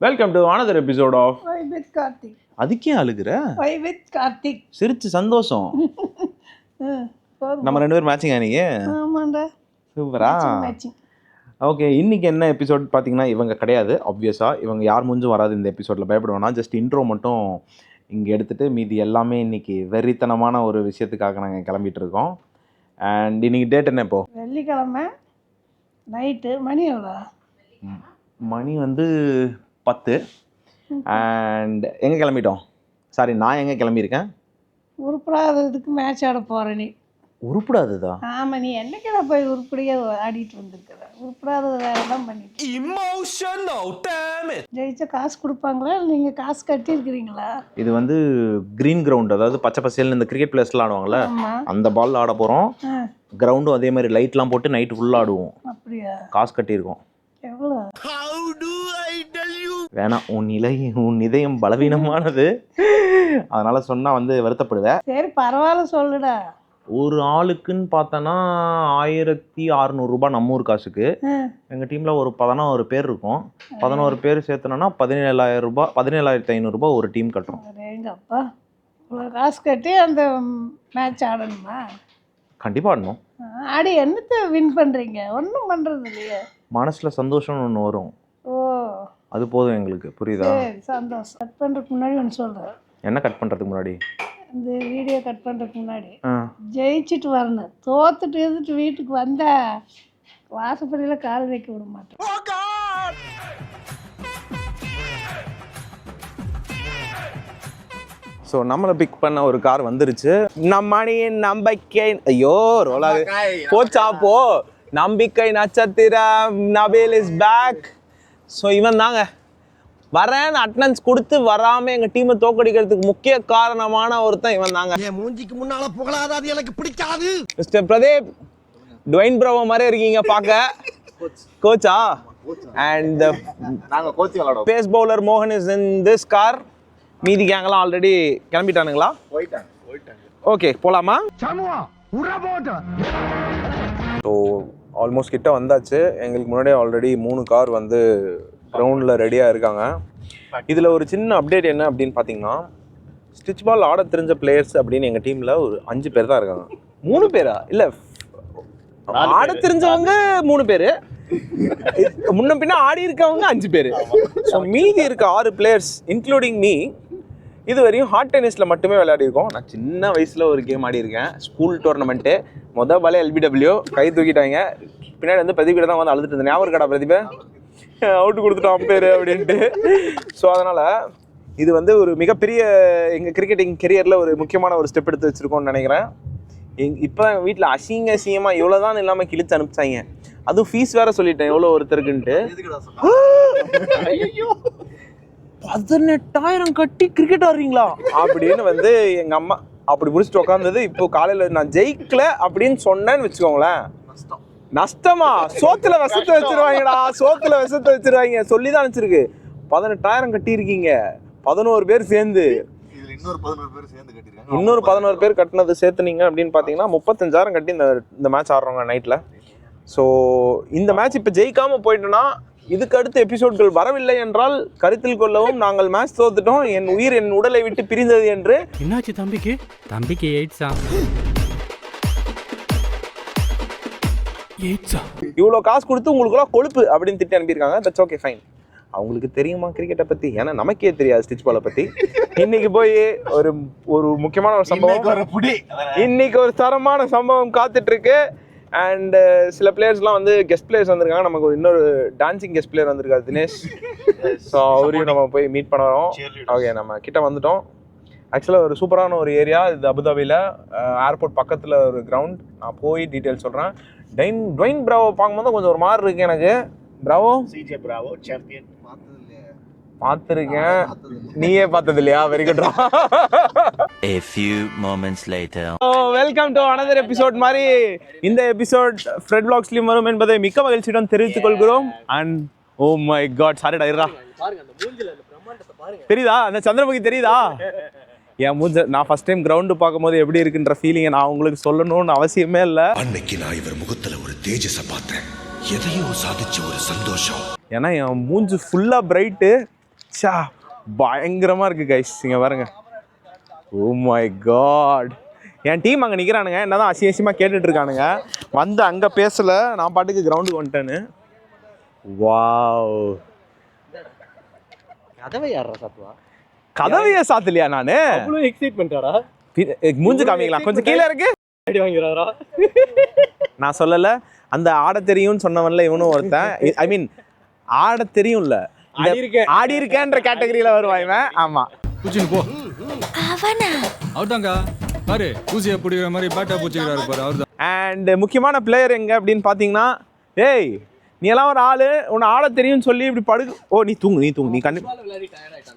Welcome to another episode of with Karthik? அதுக்கே அழுகுற? Why with Karthik? சிரிச்சு சந்தோஷம். நம்ம ரெண்டு பேரும் மேட்சிங் நீங்க? ஆமாண்டா. சூப்பரா ஓகே இன்னைக்கு என்ன எபிசோட் பார்த்தீங்கன்னா இவங்க கிடையாது ஆப்வியஸாக இவங்க யார் மூஞ்சும் வராது இந்த எபிசோடில் பயப்படுவேனா ஜஸ்ட் இன்ட்ரோ மட்டும் இங்கே எடுத்துட்டு மீதி எல்லாமே இன்னைக்கு வெறித்தனமான ஒரு விஷயத்துக்காக நாங்கள் கிளம்பிட்டு இருக்கோம். அண்ட் இன்னைக்கு டேட் என்ன இப்போ? வெள்ளிக்கிழமை நைட்டு மணி எவ்வளோ? மணி வந்து பத்து. அண்ட் எங்கே கிளம்பிட்டோம்? சாரி நான் எங்கே கிளம்பியிருக்கேன்? உருப்படாததுக்கு மேட்ச் ஆட போகிற நீ. உருப்படாதுதா? ஆமாம் நீ என்னைக்கிட போய் உருப்படியாக ஆடிட்டு வந்திருக்கிற? உருப்படாதது வேற தான் பண்ணிட்டு ஜெயிச்சா காசு கொடுப்பாங்களா? இல்லை நீங்கள் காசு கட்டியிருக்கிறீங்களா? இது வந்து க்ரீன் கிரவுண்ட் அதாவது பச்சை பசேல்னு இந்த கிரிக்கெட் பிளேஸ்லாம் ஆடுவாங்கல்ல அந்த பால் ஆட போகிறோம் கிரவுண்டும் அதே மாதிரி லைட்லாம் போட்டு நைட்டு ஃபுல்லாக ஆடுவோம். அப்படியா? காசு கட்டியிருக்கோம். வேணாம் உன் நிலை உன் இதயம் பலவீனமானது. அதனால சொன்னா வந்து வருத்தப்படுவேன் சரி பரவாயில்ல சொல்லுடா. ஒரு ஆளுக்குன்னு பார்த்தோன்னா ஆயிரத்தி அறநூறுபா நம்ம ஊர் காசுக்கு. எங்கள் டீமில் ஒரு பதினோரு பேர் இருக்கும். பதினோரு பேர் சேர்த்தனோன்னா பதினேழாயிரம் ரூபாய் பதினேழாயிரத்தி ஐநூறுரூபா ஒரு டீம் கட்டுறோம் எங்கப்பா இவ்வளோ காசு கட்டி அந்த மேட்ச் ஆடணுமா? கண்டிப்பாக ஆடணும். ஆடி என்னத்தை வின் பண்ணுறீங்க ஒன்றும் பண்ணுறது இல்லையே மனசில் சந்தோஷம்னு ஒன்று வரும். அது போதும் எங்களுக்கு புரியுதா? சந்தோஷம். கட் பண்ணுறதுக்கு முன்னாடி ஒன்று சொல்கிறேன் என்ன கட் பண்ணுறதுக்கு முன்னாடி? இந்த வீடியோ கட் பண்ணுறதுக்கு முன்னாடி. ஜெயிச்சுட்டு வரணும். தோத்துட்டு இருந்துட்டு வீட்டுக்கு வந்தா வாசப்படியில் கால் வைக்க விட மாட்டேன் ஸோ நம்மளை பிக் பண்ண ஒரு கார் வந்துருச்சு. நம்மணியின் நம்பிக்கை ஐயோ ரோலாது போச்சா போ. நம்பிக்கை நட்சத்திரம் நபேல் இஸ் பேக் ஸோ இவன் தாங்க. வரேன் அட்டனன்ஸ் கொடுத்து வராம எங்க டீமை தோக்கடிக்கிறதுக்கு முக்கிய காரணமான ஒருத்தன் இவன் தாங்க. என் மூஞ்சிக்கு முன்னால புகழாத அது எனக்கு பிடிக்காது? மிஸ்டர் பிரதீப் டுவைன் பிரவோ மாதிரி இருக்கீங்க பார்க்க. கோச்சா அண்ட் நாங்க கோச்சிங் விளாடுவோம் பேஸ் பவுலர் மோகன் இஸ் இன் திஸ் கார் மீதி கேங்கெல்லாம் ஆல்ரெடி கிளம்பிட்டானுங்களா? ஓகே போலாமா? ஸோ ஆல்மோஸ்ட் கிட்ட வந்தாச்சு. எங்களுக்கு முன்னாடியே ஆல்ரெடி மூணு கார் வந்து கிரவுண்டில் ரெடியாக இருக்காங்க. இதில் ஒரு சின்ன அப்டேட் என்ன அப்படின்னு பார்த்தீங்கன்னா ஸ்டிச் பால் ஆட தெரிஞ்ச பிளேயர்ஸ் அப்படின்னு எங்கள் டீமில் ஒரு அஞ்சு பேர் தான் இருக்காங்க. மூணு பேரா? இல்லை ஆட தெரிஞ்சவங்க மூணு பேர். முன்ன பின்ன ஆடி இருக்கவங்க அஞ்சு பேர். ஸோ மீதி இருக்க ஆறு பிளேயர்ஸ் இன்க்ளூடிங் மீ இது வரையும் ஹார்ட் டென்னிஸில் மட்டுமே விளையாடிருக்கோம். நான் சின்ன வயசில் ஒரு கேம் ஆடி இருக்கேன் ஸ்கூல் டோர்னமெண்ட்டு மொதல் பாலே எல்பிடபிள்யூ கை தூக்கிட்டாங்க. பின்னாடி வந்து பிரதீப் தான் வந்து அழுதுட்டு இருந்தேன். ஞாபகம் இருக்காடா பிரதீபே அவுட்டு கொடுத்துட்டான் அம்பேர் அப்படின்ட்டு. ஸோ அதனால் இது வந்து ஒரு மிகப்பெரிய எங்கள் கிரிக்கெட்டிங் கெரியரில் ஒரு முக்கியமான ஒரு ஸ்டெப் எடுத்து வச்சுருக்கோம்னு நினைக்கிறேன். எங் இப்போ வீட்டில் அசிங்க அசிங்கமாக இவ்வளோ தான் இல்லாமல் கிழிச்சு அனுப்பிச்சாங்க. அதுவும் ஃபீஸ் வேற சொல்லிட்டேன். எவ்வளோ ஒருத்தருக்குன்ட்டு. பதினெட்டாயிரம் கட்டி கிரிக்கெட் ஆடுறீங்களா? அப்படின்னு வந்து எங்க அம்மா அப்படி முடிச்சுட்டு உட்காந்தது இப்போ காலையில நான் ஜெயிக்கல அப்படின்னு சொன்னேன்னு வச்சுக்கோங்களேன். நஷ்டமா. சோத்துல விஷத்தை வச்சிருவாங்கடா. சோத்துல விஷத்தை வச்சிருவாங்க. சொல்லி தான் அனுப்பிச்சிருக்கு. பதினெட்டாயிரம் கட்டி இருக்கீங்க பதினோரு பேர் சேர்ந்து. இதுல இன்னொரு பதினோரு பேர் சேர்ந்து கட்டிருக்காங்க இன்னொரு பதினோரு பேர் கட்டினது சேர்த்துனீங்க அப்படின்னு பார்த்தீங்கன்னா முப்பத்தஞ்சாயிரம் கட்டி இந்த இந்த மேட்ச் ஆடுறவங்க நைட்டில் ஸோ இந்த மேட்ச் இப்போ ஜெயிக்காம போயிட்டோன்னா இதுக்கு அடுத்த எபிசோட்கள் வரவில்லை என்றால் கருத்தில் கொள்ளவும் நாங்கள் மேட்ச் தோத்துட்டோம். என் உயிர் என் உடலை விட்டு பிரிந்தது என்று. என்னாச்சு தம்பிக்கு? தம்பிக்கு எயிட்ஸா இவ்வளோ காசு கொடுத்து உங்களுக்குலாம் கொழுப்பு அப்படின்னு திட்டி அனுப்பியிருக்காங்க. தட்ஸ் ஓகே ஃபைன் அவங்களுக்கு தெரியுமா கிரிக்கெட்டை பற்றி ஏன்னா நமக்கே தெரியாது ஸ்டிச் பாலை பற்றி இன்னைக்கு போய் ஒரு ஒரு முக்கியமான ஒரு சம்பவம். இன்னைக்கு ஒரு தரமான சம்பவம் காத்துட்டு இருக்கு. அண்ட் சில பிளேயர்ஸ்லாம் வந்து கெஸ்ட் பிளேயர்ஸ் வந்திருக்காங்க. நமக்கு இன்னொரு டான்சிங் கெஸ்ட் பிளேயர் வந்திருக்காரு தினேஷ். ஸோ அவரையும் நம்ம போய் மீட் பண்ண வரோம். ஓகே நம்ம கிட்ட வந்துட்டோம். ஆக்சுவலாக ஒரு சூப்பரான ஒரு ஏரியா இது அபுதாபியில் ஏர்போர்ட் பக்கத்தில் ஒரு கிரவுண்ட் நான் போய் டீட்டெயில் சொல்கிறேன் டைன் ட்வைன் ப்ராவோ பார்க்கும்போது கொஞ்சம் ஒரு மாதிரி இருக்கு எனக்கு. ப்ராவோ சிஜே பிராவோ சாம்பியன் பார்த்துருக்கேன் நீயே பார்த்தது இல்லையா very good A few moments later. Welcome to another episode மாதிரி. இந்த எபிசோட் ஃப்ரெட் பிளாக்ஸ்லயும் வரும் என்பதை மிக்க மகிழ்ச்சியுடன் தெரிவித்துக் கொள்கிறோம். And oh my God sorry டயரா தெரியுதா? அந்த சந்திரமுகி தெரியுதா? என் மூஞ்ச நான் ஃபர்ஸ்ட் டைம் கிரவுண்டு பார்க்கும்போது எப்படி இருக்குன்ற ஃபீலிங்கை நான் உங்களுக்கு சொல்லணும்னு அவசியமே இல்லை. அன்னைக்கு நான் இவர் முகத்துல ஒரு தேஜஸ பார்த்தேன். எதையோ சாதிச்ச ஒரு சந்தோஷம். ஏன்னா என் மூஞ்சு ஃபுல்லாக பிரைட்டு சா பயங்கரமாக இருக்குது கைஸ் இங்கே பாருங்க. ஓ மை காட் என் டீம் அங்கே நிற்கிறானுங்க என்னதான் அசிங்க அசியமாக கேட்டுட்டு இருக்கானுங்க. வந்து அங்கே பேசலை. நான் பாட்டுக்கு கிரவுண்டுக்கு வந்துட்டேன்னு. வாவ் கதவை யாரா சாத்துவா? கதவையே சாத்தலையா நான்? அவ்வளோ எக்ஸைட் பண்ணிட்டாரா மூஞ்சி காமிக்கலாம் கொஞ்சம் கீழே இருக்கு. அடி வாங்கிறாரா? நான் சொல்லலை. அந்த ஆட தெரியும்னு சொன்னவன்ல இவனும் ஒருத்தன். ஐ மீன் ஆட தெரியும்ல. ஆடி இருக்கேன். ஆடி இருக்கேன்ற கேட்டகரியில வருவான் இவன். ஆமா. பூச்சின்னு போ. அவர்தாங்க பாரு பூசியை பிடிக்கிற மாதிரி பேட்டா பூச்சிக்கிறாரு பாரு அவர்தான். அண்ட் முக்கியமான பிளேயர் எங்க அப்படின்னு பார்த்தீங்கன்னா ஏய் நீ எல்லாம் ஒரு ஆளு உன்னை ஆட தெரியும்னு சொல்லி இப்படி படு ஓ நீ தூங்கு நீ தூங்கு நீ கண்டு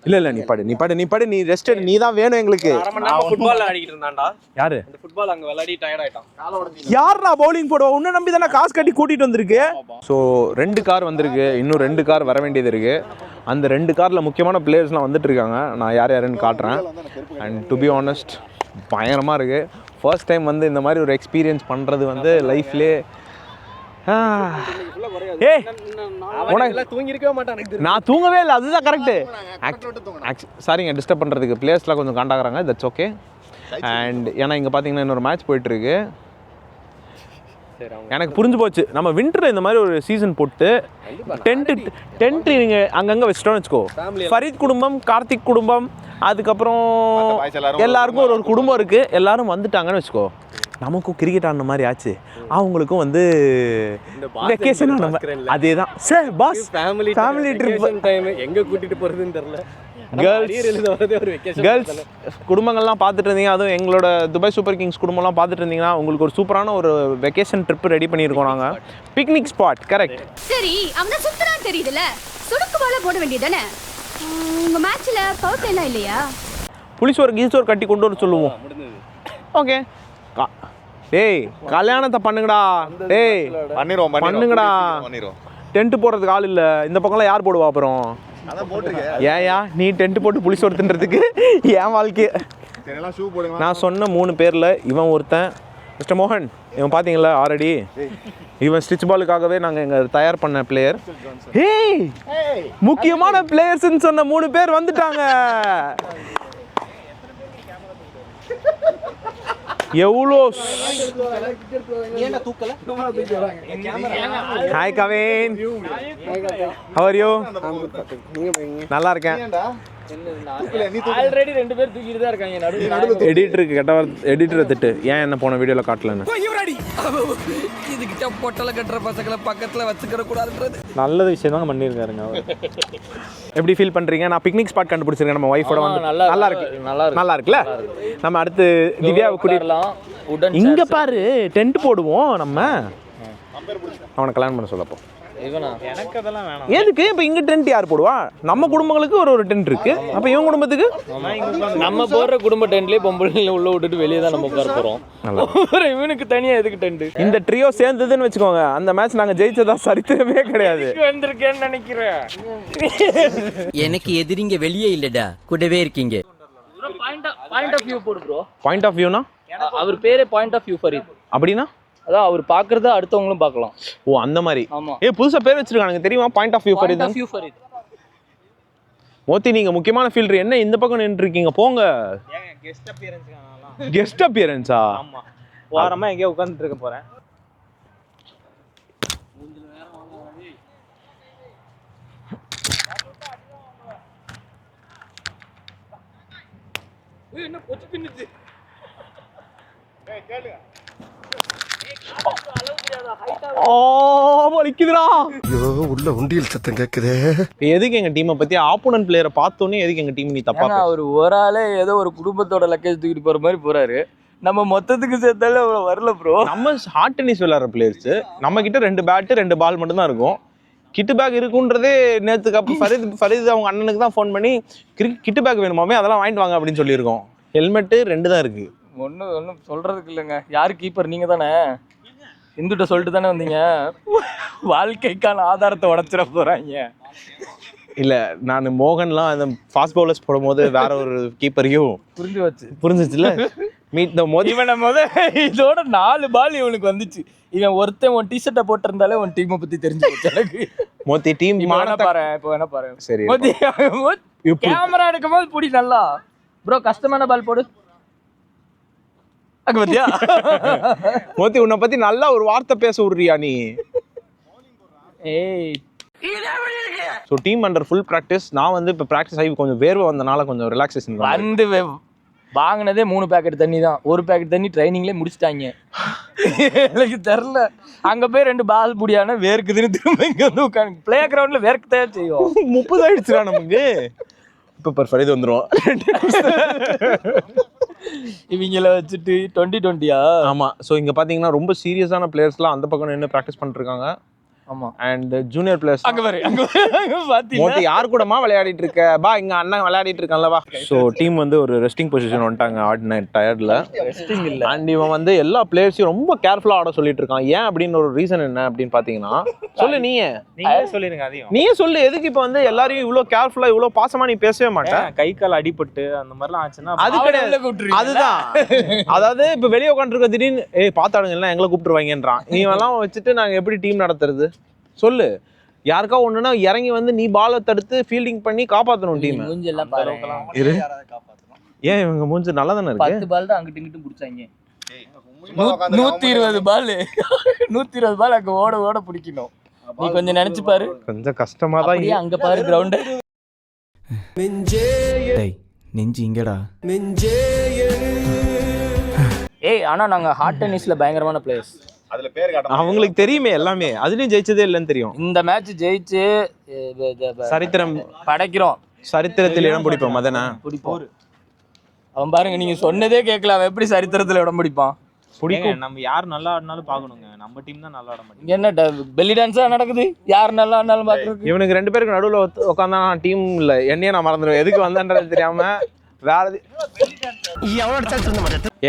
இல்ல இல்ல நீ படு நீ படு நீ படு நீ ரெஸ்ட் எடு நீ தான் வேணும் எங்களுக்கு. ஃபுட்பால் ஆடிக்கிட்டு இருந்தான்டா. யாரு? அந்த ஃபுட்பால் அங்க விளையாடி டயர்ட் ஆயிட்டான். யாரா பவுலிங் போடுவா? உன்னை நம்பி தானே காசு கட்டி கூட்டிட்டு வந்திருக்கு. ஸோ ரெண்டு கார் வந்திருக்கு. இன்னும் ரெண்டு கார் வர வேண்டியது இருக்கு. அந்த ரெண்டு காரில் முக்கியமான பிளேயர்ஸ்லாம் வந்துட்டு இருக்காங்க. நான் யார் யாருன்னு காட்டுறேன். அண்ட் டு பி ஆனஸ்ட் பயங்கரமாக இருக்கு. ஃபர்ஸ்ட் டைம் வந்து இந்த மாதிரி ஒரு எக்ஸ்பீரியன்ஸ் பண்ணுறது வந்து லைஃப்லேயே ஏய் உனக்கு நான் தூங்கவே இல்லை அதுதான் கரெக்டு சாரிங்க டிஸ்டர்ப் பண்ணுறதுக்கு பிளேயர்ஸ்லாம் கொஞ்சம் காண்டாகிறாங்க தட்ஸ் ஓகே அண்ட் ஏன்னா இங்கே பார்த்தீங்கன்னா இன்னொரு மேட்ச் போயிட்டுருக்கு. எனக்கு புரிஞ்சு போச்சு. நம்ம வின்டர் இந்த மாதிரி ஒரு சீசன் போட்டு டென்ட்டு டென்ட் நீங்கள் அங்கங்கே வச்சிட்டோம்னு வச்சுக்கோ. ஃபரீத் குடும்பம் கார்த்திக் குடும்பம் அதுக்கப்புறம் எல்லாருக்கும் ஒரு ஒரு குடும்பம் இருக்குது எல்லாரும் வந்துட்டாங்கன்னு வச்சுக்கோ. நமக்கும் கிரிக்கெட் ஆடின மாதிரி ஆச்சு. அவங்களுக்கும் வந்து வெக்கேஷன் ஆன. அதே தான் sir boss family Family trip. Time எங்க கூட்டிட்டு போறதுன்னு தெரியல. Girls. Girls எழுத வரதே ஒரு வெக்கேஷன் கேர்ள்ஸ் குடும்பங்கள்லாம் பார்த்துட்டு இருந்தீங்க. அதுவும் எங்களோட துபாய் சூப்பர் கிங்ஸ் குடும்பம்லாம் பார்த்துட்டு இருந்தீங்கன்னா உங்களுக்கு ஒரு சூப்பரான ஒரு வெக்கேஷன் ட்ரிப் ரெடி பண்ணியிருக்கோம் நாங்கள் பிக்னிக் ஸ்பாட் கரெக்ட் சரி அவன சுத்தறான் தெரியுதுல. சுடுக்கு போல போட வேண்டியதானே உங்க மேட்ச்ல பவர் பிளேலாம் இல்லையா? புளிசோர் கீசோர் கட்டி கொண்டு வர சொல்லுவோம். ஓகே டேய் கல்யாணத்தை பண்ணுங்கடா. டேய் பண்ணிடுவோம் பண்ணுங்கடா. பண்ணிடுவோம் டென்ட் போடுறதுக்கு ஆள் இல்லை. இந்த பக்கம்லாம் யார் போடுவா அப்புறம்? ஏயா நீ டென்ட் போட்டு புளிசோர் தின்றதுக்கு என் வாழ்க்கை நான் சொன்ன மூணு பேரில் இவன் ஒருத்தன் மிஸ்டர் மோகன். இவன் பார்த்தீங்களா ஆல்ரெடி இவன் ஸ்டிச் பாலுக்காகவே நாங்கள் எங்கள் தயார் பண்ண பிளேயர் ஹேய் முக்கியமான பிளேயர்ஸ்னு சொன்ன மூணு பேர் வந்துட்டாங்க. எவ்வளோ ஹாய் கவின் ஹவர் யூ நல்லா இருக்கேன். ஆல்ரெடி ரெண்டு பேர் தூக்கிட்டு தான் இருக்காங்க. நடுவுல எடிட்டருக்கு கெட்ட எடிட்டரை திட்டு. ஏன் என்ன போன வீடியோவில் காட்டலன்னு? இதுகிட்ட பொட்டலை கட்டுற பசங்களை பக்கத்துல வச்சுக்கிற கூடாதுன்றது. நல்ல விஷயம் தான் பண்ணியிருக்காருங்க எப்படி ஃபீல் பண்றீங்க? நான் பிக்னிக் ஸ்பாட் கண்டுபிடிச்சிருக்கேன். நம்ம ஒய்ஃபோட வந்து நல்லா- நல்லா இருக்கு. நல்லா இருக்கு. நல்லா இருக்குல்ல? நம்ம அடுத்து திவ்யாவை கூட்டிட்டு உடன் இங்க பாரு டென்ட் போடுவோம் நம்ம. அவனை கல்யாணம் பண்ண சொல்லப்போ இவனா? எனக்கு அதெல்லாம் வேணாம். எதுக்கு? இப்போ இங்க டென்ட் யார் போடுவா? நம்ம குடும்பங்களுக்கு ஒரு ஒரு டென்ட் இருக்கு. அப்போ இவன் குடும்பத்துக்கு? நம்ம போடுற குடும்ப டென்ட்லயே பொம்பளை உள்ள விட்டுட்டு வெளியே தான் நம்ம உட்கார போறோம். இவனுக்கு தனியா எதுக்கு டென்ட் இந்த ட்ரியோ சேர்ந்ததுன்னு வச்சுக்கோங்க. அந்த மேட்ச் நாங்க ஜெயிச்சதா சரித்திரமே கிடையாது. வந்திருக்கேன்னு நினைக்கிறேன். எனக்கு எதிரிங்க வெளியே இல்லடா. கூடவே இருக்கீங்க. பாயிண்ட் ஆஃப் வியூ போடு ப்ரோ பாயிண்ட் ஆஃப் வியூனா அவர் பேரே பாயிண்ட் ஆஃப் வியூ ஃபரீத். அப்படின்னா? அதான் அவர் பாக்குறத அடுத்தவங்களும் பார்க்கலாம் ஓ அந்த மாதிரி. ஆமா. ஏ புதுசா பேர் வச்சிருக்கானுங்க தெரியுமா? Point of view for point of view Farid Moti நீங்க முக்கியமான ஃபீல்டர் என்ன இந்த பக்கம் நின்று இருக்கீங்க போங்க. கெஸ்ட் அப்பியரன்ஸ் கெஸ்ட் அப்பியரன்ஸா ஆமா. வாரமா எங்கேயோ உட்கார்ந்துட்டு இருக்க போறேன் என்ன கொச்சு தின்னுச்சு? ஓ வலிக்குதுடா ஐயோ உள்ள உண்டியல் சத்தம் கேக்குதே. எதுக்கு எங்க டீமை பத்தி ஆப்போனன்ட் பிளேயரை பார்த்தோன்னே எதுக்கு எங்க டீம் நீ தப்பா அவர் ஒரு ஆளே ஏதோ ஒரு குடும்பத்தோட லக்கேஜ் தூக்கிட்டு போற மாதிரி போறாரு. நம்ம மொத்தத்துக்கு சேர்த்தாலே வரல ப்ரோ நம்ம ஹார்ட் டென்னிஸ் விளையாடுற பிளேயர்ஸ் நம்ம கிட்ட ரெண்டு பேட்டு ரெண்டு பால் மட்டும் தான் இருக்கும். கிட்டு பேக் இருக்குன்றதே நேற்றுக்கு அப்போ ஃபரீத் ஃபரீத் அவங்க அண்ணனுக்கு தான் ஃபோன் பண்ணி கிரிக் கிட்டு பேக் வேணுமாமே அதெல்லாம் வாங்கிட்டு வாங்க அப்படின்னு சொல்லியிருக்கோம். ஹெல்மெட்டு ரெண்டு தான் இருக்கு. ஒன்றும் ஒன்றும் சொல்றதுக்கு இல்லைங்க. யார் கீப்பர் நீங்க தானே இந்துட்ட சொல்லிட்டு தானே வந்தீங்க? வாழ்க்கைக்கான ஆதாரத்தை உடைச்சிட போறாங்க. இல்லை நான் மோகன்லாம் அந்த ஃபாஸ்ட் பவுலர்ஸ் போடும்போது வேற ஒரு கீப்பரையும் புரிஞ்சு வச்சு புரிஞ்சிச்சுல? மீட் த மோதி இவனை முத இதோட நாலு பால் இவனுக்கு வந்துச்சு. இவன் ஒருத்தன் உன் டிஷர்ட்டை போட்டிருந்தாலே உன் டீமை பத்தி தெரிஞ்சு போச்சு எனக்கு. மோத்தி டீம் வேணா பாரு இப்போ வேணா பாரு. சரி இப்படி. கேமரா எடுக்கும் போது புடி நல்லா. ப்ரோ கஷ்டமான பால் போடு. அங்க பாத்தியா? மோத்தி உன்னை பத்தி நல்லா ஒரு வார்த்தை பேச விடுறியா நீ? ஏய். So team under full practice நான் வந்து இப்போ ப்ராக்டிஸ் ஆகி கொஞ்சம் வேர்வை வந்தனால கொஞ்சம் ரிலாக்ஸேஷன் வந்து வாங்கினதே மூணு பேக்கெட் தண்ணி தான். ஒரு பேக்கெட் தண்ணி ட்ரைனிங்லேயே முடிச்சிட்டாங்க. எனக்கு தெரில. அங்கே போய் ரெண்டு பால் புடியான வேர்க்குதுன்னு திரும்ப இங்கே வந்து உட்காந்து பிளே கிரவுண்டில் வேர்க்கத்தான் செய்யும் முப்பது ஆயிடுச்சுடா நமக்கு. இப்போ பர் ஃபரிது வந்துடும் இவங்கள வச்சுட்டு டுவெண்ட்டி டுவெண்ட்டியா ஆமாம் ஸோ இங்கே பார்த்தீங்கன்னா ரொம்ப சீரியஸான பிளேயர்ஸ்லாம் அந்த பக்கம் நின்று ப்ராக்டிஸ் பண்ணிருக்காங்க ஆமா. அண்ட் ஜூனியர் பிளேயர்ஸ் அங்க பாத்தீங்கன்னா யார் கூடமா விளையாடிட்டு இருக்க? பா இங்க அண்ணன் விளையாடிட்டு இருக்கான்ல வா ஸோ டீம் வந்து ஒரு ரெஸ்டிங் பொசிஷன் வந்துட்டாங்க ஆடின டயர்டில் ரெஸ்டிங் இல்ல. அண்ட் இவன் வந்து எல்லா பிளேயர்ஸையும் ரொம்ப கேர்ஃபுல்லாக ஆட சொல்லிட்டு இருக்கான். ஏன் அப்படின்னு ஒரு ரீசன் என்ன அப்படின்னு பார்த்தீங்கன்னா சொல்லு நீயே நீங்க சொல்லிருங்க அதையும். நீயே சொல்லு எதுக்கு இப்போ வந்து எல்லாரையும் இவ்வளோ கேர்ஃபுல்லாக இவ்வளோ பாசமா நீ பேசவே மாட்டேன் கை கால் அடிபட்டு அந்த மாதிரிலாம் ஆச்சுன்னா அது கிடையாது. அதுதான். அதாவது இப்போ வெளியே உட்காந்துருக்க திடீர்னு ஏய் பார்த்தாடுங்க எல்லாம் எங்களை கூப்பிட்டுருவாங்கன்றான். நீ எல்லாம் வச்சுட்டு நாங்கள் எப்படி டீம் நடத்துறது? சொல்லு. யாருக்கா ஒண்ணுன்னா இறங்கி வந்து நீ பாலை தடுத்து ஃபீல்டிங் பண்ணி காப்பாற்றணும் டீம் மூஞ்சி எல்லாம் பாரு. இரு. ஏன் இவங்க மூஞ்சி நல்லா தானே இருக்கு? பத்து பால் தான் அங்கிட்டு இங்கிட்டு பிடிச்சாங்க. நூத்தி இருபது பால் நூத்தி இருபது பால் அங்க ஓட ஓட பிடிக்கணும். நீ கொஞ்சம் நினைச்சு பாரு. கொஞ்சம் கஷ்டமா தான் அப்படியே அங்க பாரு கிரவுண்ட் டேய் நெஞ்சு இங்கடா. ஏய் ஆனா நாங்க ஹார்ட் டென்னிஸ்ல பயங்கரமான பிளேயர்ஸ் அதுல பேர் காட்ட அவங்களுக்கு தெரியுமே எல்லாமே. அதுலயும் ஜெயிச்சதே இல்லைன்னு தெரியும். இந்த மேட்ச் ஜெயிச்சு சரித்திரம். படைக்கிறோம். சரித்திரத்தில் இடம் பிடிப்போம் மதனா. பிடிப்போம். அவன் பாருங்க நீங்க சொன்னதே கேட்கல. அவன் எப்படி சரித்திரத்துல இடம் பிடிப்பான்? பிடிக்கும். நம்ம யார் நல்லா ஆடினாலும் பார்க்கணுங்க. நம்ம டீம் தான் நல்லா ஆட இங்க என்ன பெல்லி டான்ஸா நடக்குது? யார் நல்லா ஆனாலும் பாக்குறதுக்கு இவனுக்கு ரெண்டு பேருக்கு நடுவில் உட்காந்தா நான் டீம் இல்லை என்னையே நான் மறந்துடுவேன். எதுக்கு வந்தேன்றது தெரியாம வேற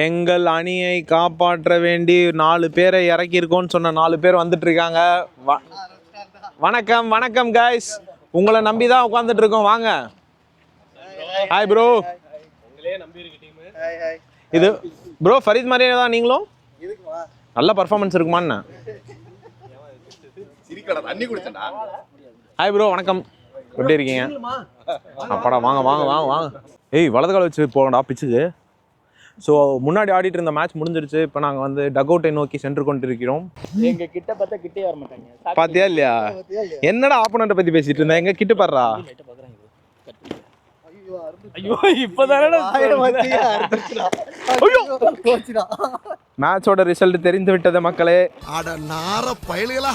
எங்கள் அணியை காப்பாற்ற வேண்டி நாலு பேரை இறக்கியிருக்கோம்னு சொன்ன நாலு பேர் வந்துட்டு இருக்காங்க வ- வணக்கம் வணக்கம் கைஸ் உங்களை நம்பி தான் உட்காந்துட்டு இருக்கோம் வாங்க. ஹாய் ப்ரோ இது ப்ரோ ஃபரீத் மாதிரியே தான் நீங்களும்? நல்ல பர்ஃபார்மன்ஸ் இருக்குமான்னு. ஹாய் ப்ரோ வணக்கம். எப்படி இருக்கீங்க? அப்பாடா வாங்க வாங்க வாங்க வாங்க. ஏய் வலது கால வச்சு போகடா பிச்சுக்கு ஸோ முன்னாடி ஆடிட்டு இருந்த மேட்ச் முடிஞ்சிருச்சு. இப்போ நாங்கள் வந்து டக் அவுட்டை நோக்கி சென்று கொண்டிருக்கிறோம். எங்க கிட்ட பார்த்தா கிட்டே வர மாட்டாங்க. பாத்தியா இல்லையா? என்னடா ஆப்போனண்ட்டை பத்தி பேசிட்டு இருந்தேன் எங்க கிட்ட பாடுறா ஐயோ இப்பதானே மேட்சோட ரிசல்ட் தெரிந்து விட்டது மக்களே. அட நார பயலுகளா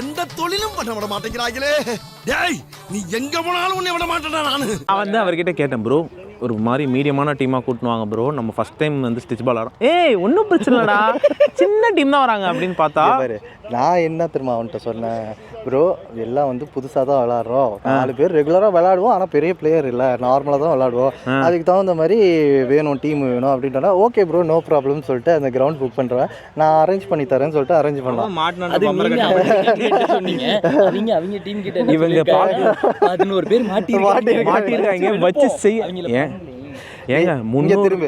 எந்த தொழிலும் பண்ண விட மாட்டேங்கிறாங்களே டேய் நீ எங்க போனாலும் உன்னை விட மாட்டேன்டா நானு. நான் வந்து அவர்கிட்ட கேட்டேன் ப்ரோ ஒரு மாதிரி மீடியமான டீமாக கூட்டினு வாங்க ப்ரோ நம்ம ஃபர்ஸ்ட் டைம் வந்து ஸ்டிச் பால் ஆடும் ஏய் ஒன்றும் பிரச்சனை இல்லைடா. சின்ன டீம் தான் வராங்க அப்படின்னு பார்த்தா. பாரு நான் என்ன தெரியுமா அவன்கிட்ட சொன்னேன்? ப்ரோ எல்லாம் வந்து புதுசாக தான் விளாட்றோம். நாலு பேர் ரெகுலராக விளாடுவோம் ஆனால் பெரிய பிளேயர் இல்லை. நார்மலாக தான் விளாடுவோம். அதுக்கு தகுந்த மாதிரி வேணும் டீம் வேணும் அப்படின்ட்டா ஓகே ப்ரோ நோ ப்ராப்ளம் சொல்லிட்டு அந்த கிரவுண்ட் புக் பண்ணுறேன் நான் அரேஞ்ச் பண்ணி தரேன்னு சொல்லிட்டு அரேஞ்ச் பண்ணலாம் அது நீங்க அவங்க கிட்ட சொன்னீங்க. அவங்க அவங்க டீம் கிட்ட என்ன இவங்க? பதினோரு பேர் மாட்டி மாட்டிருக்காங்க வச்சு செய்ய ஏன்? ஏங்க இங்கே முந்நூறு திரும்ப.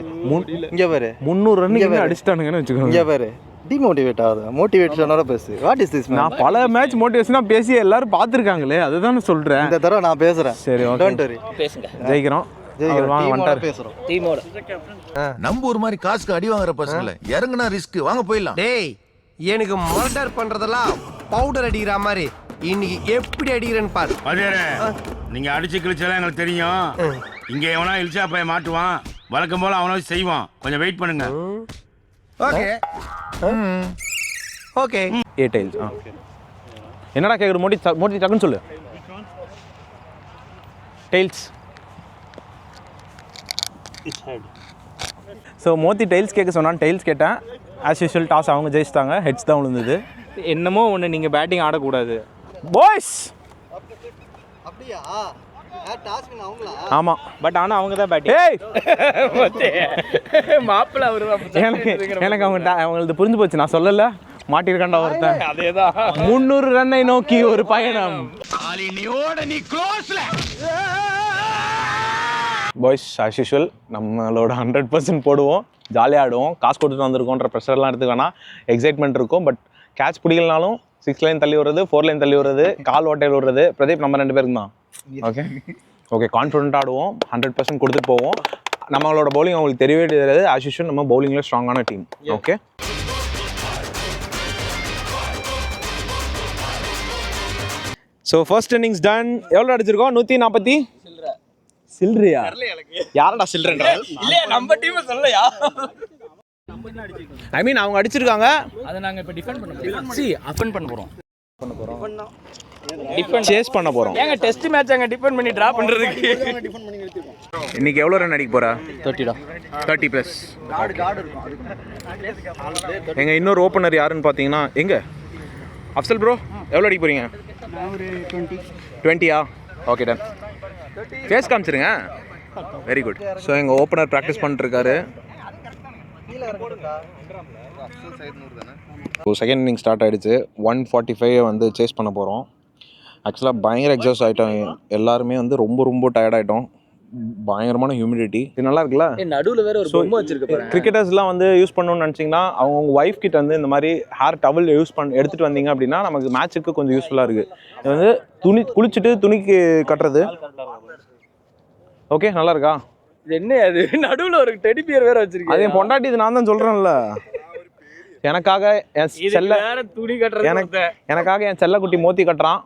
இங்கே பாரு. முந்நூறு இங்க ரன் பாரு. அடிச்சிட்டானுங்கன்னு வச்சுக்கோங்க. இங்கே பாரு. டிமோட்டிவேட் ஆகுது. மோட்டிவேஷனோட பேசு. வாட் இஸ் திஸ் நான் பல மேட்ச் மோட்டிவேஷனா பேசி எல்லாரும் பார்த்துருக்காங்களே அதுதான் சொல்றேன். இந்த தடவை நான் பேசுகிறேன் சரி ஓகே டோன்ட் வரி பேசுங்க. ஜெயிக்கிறோம். நம்ம ஒரு மாதிரி காசுக்கு அடி வாங்குற பசங்கள. இறங்குனா ரிஸ்க் வாங்க போயிடலாம். டேய் எனக்கு மர்டர் பண்றதெல்லாம் பவுடர் அடிக்கிற மாதிரி. இன்னைக்கு எப்படி அடிக்கிறேன்னு பாரு. நீங்க அடிச்சு கிழிச்சாலும் எங்களுக்கு தெரியும். இங்க எவனா இழிச்சா போய் மாட்டுவான். வழக்கம் போல அவனா செய்வான். கொஞ்சம் வெயிட் பண்ணுங்க. ஓகே. ஓகே. ஏ டைல்ஸ். ஆ. என்னடா கேட்குற மோடி மோடி டக்குன்னு சொல்லு. டைல்ஸ். ஸோ மோத்தி டைல்ஸ் கேட்க சொன்னான். டைல்ஸ் கேட்டேன். ஆஸ் யூஷுவல் டாஸ் அவங்க ஜெயிச்சிட்டாங்க. ஹெட்ஸ் தான் விழுந்தது. என்னமோ ஒன்று நீங்கள் பேட்டிங் ஆடக்கூடாது. பாய்ஸ் அப்படியா? ஆமாம் பட் ஆனால் அவங்க தான் பேட்டிங் ஏய் மாப்பிள்ள அவரு எனக்கு எனக்கு அவங்க அவங்களது புரிஞ்சு போச்சு. நான் சொல்லல. மாட்டிருக்காண்டா ஒருத்தன். அதேதான் முந்நூறு ரன்னை நோக்கி ஒரு பயணம். பாய்ஸ் ஆஸ் யூஷுவல் நம்மளோட ஹண்ட்ரட் பர்சன்ட் போடுவோம். ஜாலியாக ஆடுவோம். காசு கொடுத்துட்டு வந்திருக்கோன்ற ப்ரெஷர்லாம் எடுத்துக்க வேணாம். எக்ஸைட்மெண்ட் இருக்கும் பட் கேட்ச் பிடிக்கலனாலும் சிக்ஸ் லைன் தள்ளி விடுறது ஃபோர் லைன் தள்ளி விடுறது கால் ஓட்டையில் விடுறது. பிரதீப் நம்ம ரெண்டு பேருக்கு தான் ஓகே ஓகே கான்ஃபிடென்ட்டாக ஆடுவோம். ஹண்ட்ரட் பர்சன்ட் கொடுத்துட்டு போவோம். நம்மளோட பவுலிங் அவங்களுக்கு தெரியவே தெரியாது. ஆஸ் நம்ம பவுலிங்கில் ஸ்ட்ராங்கான team okay so first innings done எவ்வளோ அடிச்சிருக்கோம்? நூற்றி நாற்பத்தி சில்லறையா? யாரடா இல்லையா நம்ம டீம் சொல்லலையா? ஐ மீன் அவங்க அடிச்சிருக்காங்க. அதை நாங்க இப்ப டிஃபெண்ட் பண்ண போறோம். சி அஃபெண்ட் பண்ண போறோம். பண்ண போறோம் டிஃபெண்ட் சேஸ் பண்ண போகிறோம் ஏங்க டெஸ்ட் மேட்ச் அங்க டிஃபெண்ட் பண்ணி டிரா பண்றதுக்கு? இன்னைக்கு எவ்வளோ ரன் அடிக்க போறா? தேர்ட்டிடா தேர்ட்டி ப்ளஸ் எங்க இன்னொரு ஓப்பனர் யாருன்னு பார்த்தீங்கன்னா எங்க? அஃப்சல் ப்ரோ எவ்வளோ அடிக்க போறீங்க? டுவெண்ட்டியா ஓகே டன் ஃபேஸ் காமிச்சிருங்க. வெரி குட் ஸோ எங்கள் ஓப்பனர் ப்ராக்டிஸ் பண்ணிட்டுருக்காரு ஸோ செகண்ட் இன்னிங் ஸ்டார்ட் ஆயிடுச்சு. ஒன் ஃபார்ட்டி ஃபைவ் வந்து சேஸ் பண்ண போகிறோம் ஆக்சுவலாக பயங்கர எக்ஸாஸ்ட் ஆகிட்டோம் எல்லாருமே வந்து ரொம்ப ரொம்ப டயர்ட் ஆகிட்டோம் பயங்கரமான ஹியூமிடிட்டி இது நல்லா இருக்குல்ல? நடுவுல வேற ஒரு பொம்மை வச்சிருக்க கிரிக்கெட்டர்ஸ்லாம் வந்து யூஸ் பண்ணணும்னு நினச்சிங்கன்னா அவங்க ஒய்ஃப் கிட்ட வந்து இந்த மாதிரி ஹேர் டவல் யூஸ் பண்ண எடுத்துகிட்டு வந்தீங்க அப்படின்னா நமக்கு மேட்ச்சுக்கு கொஞ்சம் யூஸ்ஃபுல்லாக இருக்குது இது வந்து துணி குளிச்சுட்டு துணிக்கு கட்டுறது. ஓகே நல்லா இருக்கா? என்ன அது? நடுவுல ஒரு டெடி பியர் வேற அது வச்சிருக்கீங்க என் பொண்டாட்டி இது நான் தான் சொல்கிறேன்ல எனக்காக என் செல்ல வேற துணி கட்டுறது எனக்கு. எனக்காக என் செல்லக்குட்டி மோத்தி கட்டுறான்.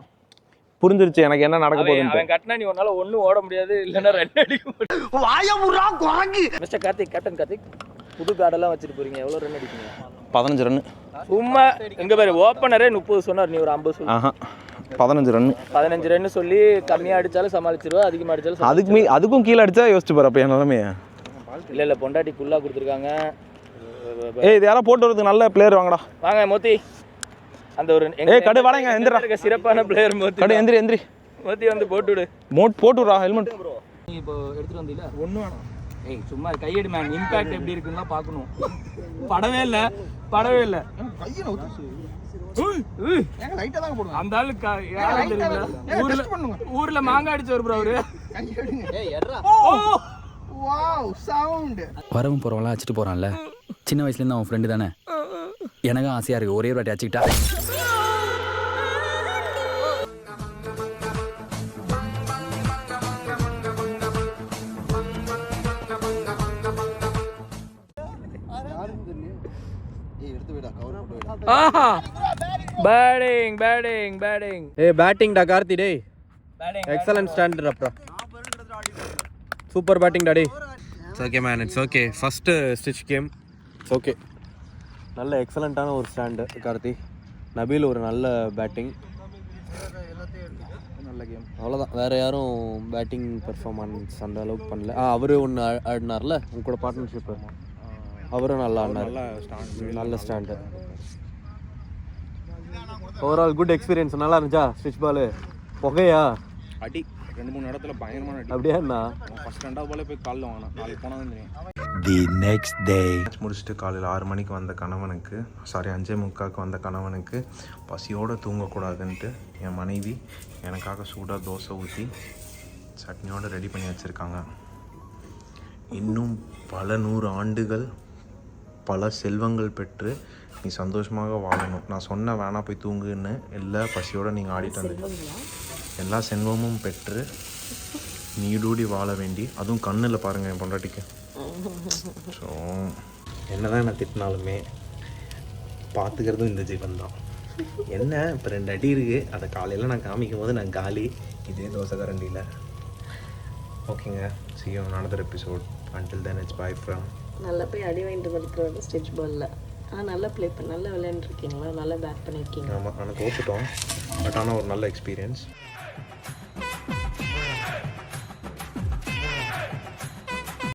புரிஞ்சிருச்சு எனக்கு என்ன நடக்க அவன் கட்டினா நீ ஒன்னால ஒண்ணும் ஓட முடியாது இல்லைன்னா ரன் அடிக்க முடியும் மிஸ்டர் கார்த்திக் கேப்டன் கார்த்திக் புது கார்டெல்லாம் வச்சுட்டு போறீங்க. எவ்வளவு ரன் அடிப்பீங்க? பதினஞ்சு ரன்னு சும்மா எங்க பேரு ஓப்பனரே முப்பது சொன்னார் நீ ஒரு ஐம்பது சொல்லு ஆஹா. பதினஞ்சு ரன்னு பதினஞ்சு ரன் சொல்லி கம்மியா அடிச்சாலும் சமாளிச்சிருவா அதிகமா அடிச்சாலும் அதுக்கு மீ அதுக்கும் கீழே அடிச்சா யோசிச்சு பாரு அப்போ என் நிலமைய? இல்ல இல்ல பொண்டாட்டி ஃபுல்லா கொடுத்துருக்காங்க. ஏய் இது யாரா போட்டு வரதுக்கு நல்ல பிளேயர் வாங்கடா. வாங்க மோத்தி. அந்த ஒரு ஏய், கடு, வாடங்க, எந்திரா. இருக்க சிறப்பான பிளேயர் மோத்தி கடை எந்திரி எந்திரி. மோத்தி வந்து போட்டு விடு. மோட் போட்டுடா ஹெல்மெட். நீ இப்போ எடுத்துட்டு வந்தீல ஒண்ணு வேணாம். ஏய் சும்மா கையடி மேம் இம்பாக்ட் எப்படி இருக்குன்னு பார்க்கணும். படவே இல்ல. படவே இல்ல. உய். அந்த ஆளு? ஊர்ல ஊர்ல மாங்காய் அடிச்சவர் ப்ரோ அவரு! வரவும் போறவங்களாம் அடிச்சிட்டு போறான்ல. சின்ன வயசுல இருந்து அவன் ஃப்ரெண்டு தானே. எனக்கும் ஆசையா இருக்கு. ஒரே ஒரு வாட்டி அடிச்சுக்கிட்டா. ஆஹா! பேட்டிங் பேட்டிங் பேட்டிங் ஏ பேட்டிங் டா கார்த்தி டேய். பேட்டிங் எக்ஸலன்ட் ஸ்டாண்டர்ட் அப்புறம் சூப்பர் பேட்டிங் டா டேய். It's okay man it's okay first stitch game it's okay நல்ல எக்ஸலண்ட்டான ஒரு ஸ்டாண்டு கார்த்தி. நபீல் ஒரு நல்ல பேட்டிங் நல்ல கேம் அவ்வளோதான் வேறு யாரும் பேட்டிங் பெர்ஃபார்மன்ஸ் அந்த அளவுக்கு பண்ணல. ஆ அவர் ஒன்று ஆடினார்ல? உங்க கூட பார்ட்னர்ஷிப்பு அவரும் நல்லா ஆடினார். நல்ல ஸ்டாண்டு ஓவரால் குட் எக்ஸ்பீரியன்ஸ் நல்லா இருந்துச்சா ஸ்டிச் பாலு புகையா? அடி. ரெண்டு மூணு இடத்துல பயங்கரமான அடி. அப்படியா என்ன? ஃபர்ஸ்ட் ரெண்டாவது போல போய் காலில் வாங்கினேன். நாளைக்கு போனால் தெரியும். The next day. மேட்ச் முடிச்சுட்டு காலையில் ஆறு மணிக்கு வந்த கணவனுக்கு சாரி அஞ்சே முக்காக்கு வந்த கணவனுக்கு பசியோடு தூங்கக்கூடாதுன்ட்டு என் மனைவி எனக்காக சூடாக தோசை ஊற்றி சட்னியோடு ரெடி பண்ணி வச்சுருக்காங்க. இன்னும் பல நூறு ஆண்டுகள் பல செல்வங்கள் பெற்று நீ சந்தோஷமாக வாழணும். நான் சொன்ன வேணா போய் தூங்குன்னு இல்லை பசியோடு நீங்கள் ஆடிட்டு வந்து எல்லா செல்வமும் பெற்று நீடூடி வாழ வேண்டி அதுவும் கண்ணில் பாருங்கள் என் பொண்டாட்டிக்கு. ஸோ என்னதான் நான் திட்டினாலுமே பார்த்துக்கிறதும் இந்த ஜீவன் தான் என்ன? இப்போ ரெண்டு அடி இருக்குது அதை காலையில் நான் காமிக்கும் போது நான் காலி. இதே தோசை கரண்டியில் ஓகேங்க on another episode. Until then it's bye from நல்லா போய் அடி வாங்கிட்டு வந்துருக்குறது ஸ்டெச் பாலில் ஆ நல்லா ப்ளே பண்ண நல்லா விளையாண்டுருக்கீங்களா? நல்லா பேட் பண்ணியிருக்கீங்க ஆமாம் ஆனால் தோத்துட்டோம். பட் ஆனால் ஒரு நல்ல எக்ஸ்பீரியன்ஸ்